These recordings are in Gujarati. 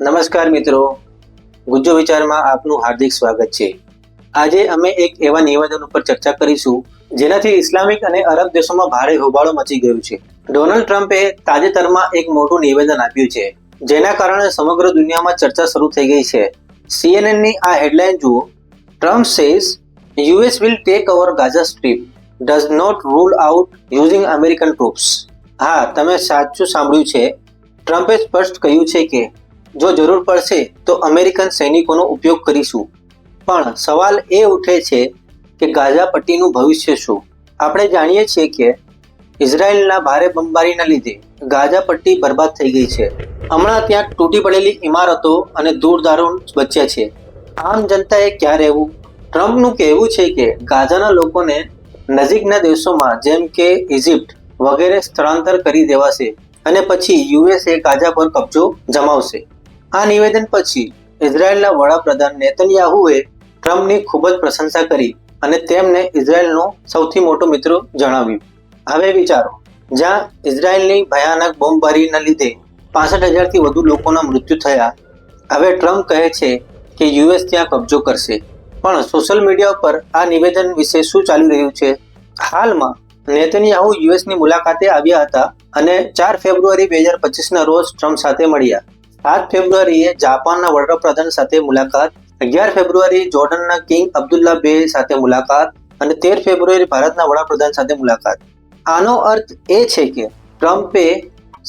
નમસ્કાર મિત્રો. ગુજ્જો વિચારમાં આપનું હાર્દિક સ્વાગત છે. આજે અમે એક એવા નિવેદન ઉપર ચર્ચા કરીશું, જેનાથી ઇસ્લામિક અને અરબ દેશોમાં ભારે હોબાળો મચી ગયું છે. ડોનાલ્ડ ટ્રમ્પે તાજેતરમાં એક મોટું નિવેદન આપ્યું છે, જેના કારણે સમગ્ર દુનિયામાં ચર્ચા શરૂ થઈ ગઈ છે. સીએનએનની આ હેડલાઇન જુઓ. Trump says US will take over Gaza strip does not rule out using American troops હા, તમે સાચું સાંભળ્યું છે. ટ્રમ્પે સ્પષ્ટ કહ્યું છે કે જો જરૂર પડશે તો અમેરિકન સૈનિકોનો ઉપયોગ કરીશું. પણ સવાલ એ ઉઠે છે કે ગાઝા પટ્ટીનું ભવિષ્ય શું? આપણે જાણીએ છીએ કે ઇઝરાયલના ભારે બંબારીના લીધે ગાઝા પટ્ટી બરબાદ થઈ ગઈ છે. હમણાં ત્યાં તૂટી પડેલી ઇમારતો અને દૂરદારું બચ્યા છે. આમ જનતાએ ક્યાં રહેવું? ટ્રમ્પનું કહેવું છે કે ગાઝાના લોકોને નજીકના દેશોમાં જેમ કે ઇજિપ્ત વગેરે સ્થળાંતર કરી દેવાશે અને પછી યુએસએ ગાઝા પર કબજો જમાવશે. આ નિવેદન પછી ઇઝરાયેલના વડાપ્રધાન નેતન્યાહુએ ટ્રમ્પની ખૂબ જ પ્રશંસા કરી અને તેમને ઇઝરાયેલનો સૌથી મોટો મિત્ર જણાવ્યું. હવે વિચારો, જ્યાં ઇઝરાયેલની ભયાનક બોમ્બબારીના લીધે પાસઠ હજારથી વધુ લોકોના મૃત્યુ થયા, હવે ટ્રમ્પ કહે છે કે યુએસ ત્યાં કબજો કરશે. પણ સોશિયલ મીડિયા પર આ નિવેદન વિશે શું ચાલી રહ્યું છે? હાલમાં નેતન્યાહુ યુએસની મુલાકાતે આવ્યા હતા અને ચાર ફેબ્રુઆરી બે હજાર પચીસના રોજ ટ્રમ્પ સાથે મળ્યા. સાત ફેબ્રુઆરીએ જાપાનના વડાપ્રધાન સાથે મુલાકાત, અગિયાર ફેબ્રુઆરી જોર્ડનના કિંગ અબ્દુલ્લા બે સાથે મુલાકાત અને તેર ફેબ્રુઆરી ભારતના વડાપ્રધાન સાથે મુલાકાત. આનો અર્થ એ છે કે ટ્રમ્પે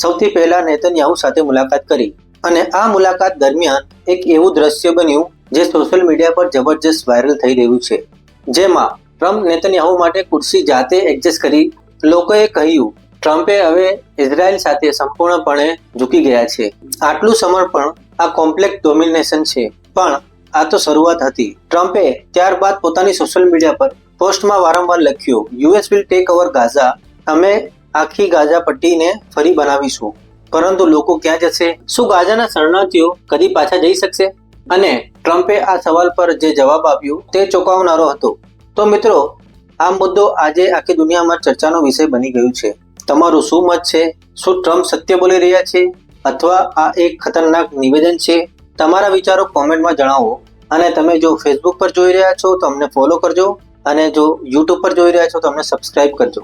સૌથી પહેલા નેતન્યાહુ સાથે મુલાકાત કરી અને આ મુલાકાત દરમિયાન એક એવું દ્રશ્ય બન્યું જે સોશિયલ મીડિયા પર જબરજસ્ત વાયરલ થઈ રહ્યું છે. જેમાં ટ્રમ્પ નેતન્યાહુ માટે ખુરશી જાતે એડજસ્ટ કરી લોકોએ કહ્યું ટ્રમ્પે હવે ઇઝરાયલ સાથે સંપૂર્ણપણે ઝૂકી ગયા છે. આટલું સમર્પણ આ કોમ્પ્લેક્સ ડોમિનેશન છે. પણ આ તો શરૂઆત હતી. ટ્રમ્પે ત્યારબાદ પોતાની સોશિયલ મીડિયા પર પોસ્ટમાં વારંવાર લખ્યું, US will take over Gaza. અમે આખી ગાઝા પટ્ટીને ફરી બનાવીશું. પરંતુ લોકો ક્યાં જશે? શું ગાઝાના શરણાર્થીઓ કદી પાછા જઈ શકશે? અને ટ્રમ્પે આ સવાલ પર જે જવાબ આપ્યો તે ચોંકાવનારો હતો. તો મિત્રો, આ મુદ્દો આજે આખી દુનિયામાં ચર્ચાનો વિષય બની ગયું છે. તમારું શું મત છે? શું ટ્રમ્પ સત્ય બોલી રહ્યા છે? અથવા આ એક ખતરનાક નિવેદન છે? તમારા વિચારો કોમેન્ટમાં જણાવો. અને તમે જો ફેસબુક પર જોઈ રહ્યા છો તો અમને ફોલો કરજો. અને જો યુટ્યુબ પર જોઈ રહ્યા છો તો અમને સબસ્ક્રાઇબ કરજો.